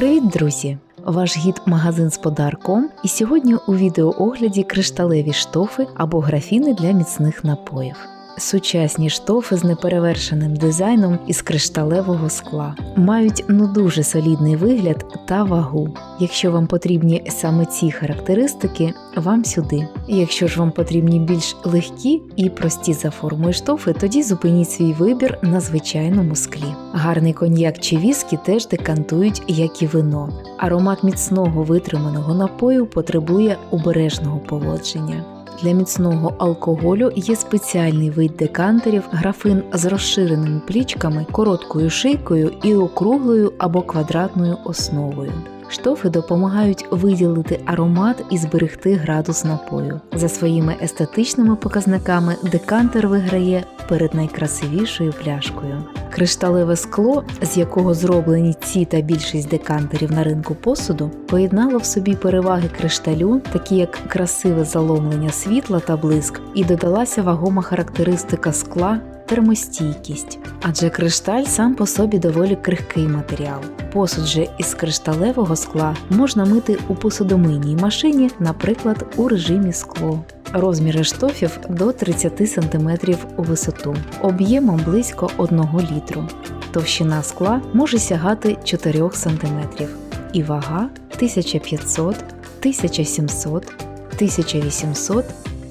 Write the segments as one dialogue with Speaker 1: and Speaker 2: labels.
Speaker 1: Привіт, друзі! Ваш гід магазин з подарком. І сьогодні у відеоогляді кришталеві штофи або графіни для міцних напоїв. Сучасні штофи з неперевершеним дизайном із кришталевого скла мають ну дуже солідний вигляд та вагу. Якщо вам потрібні саме ці характеристики, вам сюди. Якщо ж вам потрібні більш легкі і прості за формою штофи, тоді зупиніть свій вибір на звичайному склі. Гарний коньяк чи віскі теж декантують, як і вино. Аромат міцного витриманого напою потребує обережного поводження. Для міцного алкоголю є спеціальний вид декантерів, графин з розширеними плічками, короткою шийкою і округлою або квадратною основою. Штофи допомагають виділити аромат і зберегти градус напою. За своїми естетичними показниками декантер виграє перед найкрасивішою пляшкою. Кришталеве скло, з якого зроблені ці та більшість декантерів на ринку посуду, поєднало в собі переваги кришталю, такі як красиве заломлення світла та блиск, і додалася вагома характеристика скла термостійкість, адже кришталь сам по собі доволі крихкий матеріал. Посуд же із кришталевого скла можна мити у посудомийній машині, наприклад, у режимі скло. Розміри штофів до 30 см у висоту, об'ємом близько 1 літру. Товщина скла може сягати 4 см і вага 1500, 1700, 1800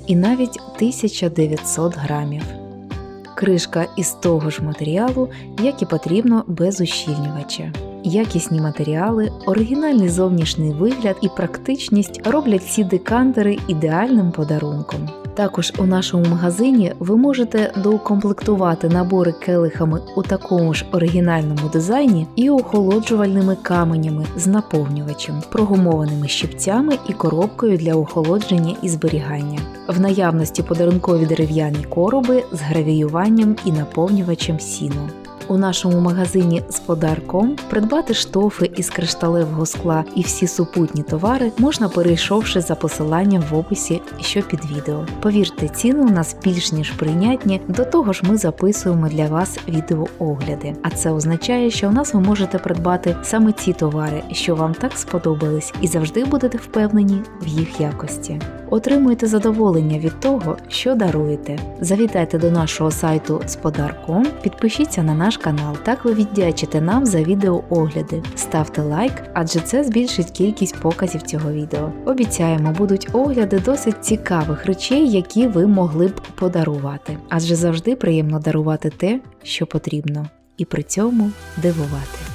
Speaker 1: і навіть 1900 грамів. Кришка із того ж матеріалу, як і потрібно без ущільнювача. Якісні матеріали, оригінальний зовнішній вигляд і практичність роблять ці декантери ідеальним подарунком. Також у нашому магазині ви можете доукомплектувати набори келихами у такому ж оригінальному дизайні і охолоджувальними каменями з наповнювачем, прогумованими щипцями і коробкою для охолодження і зберігання. В наявності подарункові дерев'яні короби з гравіюванням і наповнювачем сіну. У нашому магазині з подарком придбати штофи із кришталевого скла і всі супутні товари можна перейшовши за посиланням в описі, що під відео. Повірте, ціни у нас більш ніж прийнятні. До того ж, ми записуємо для вас відеоогляди. А це означає, що у нас ви можете придбати саме ті товари, що вам так сподобались, і завжди будете впевнені в їх якості. Отримуйте задоволення від того, що даруєте. Завітайте до нашого сайту з подарком, підпишіться на наш канал. Так ви віддячите нам за відеоогляди. Ставте лайк, адже це збільшить кількість показів цього відео. Обіцяємо, будуть огляди досить цікавих речей, які ви могли б подарувати. Адже завжди приємно дарувати те, що потрібно, і при цьому дивувати.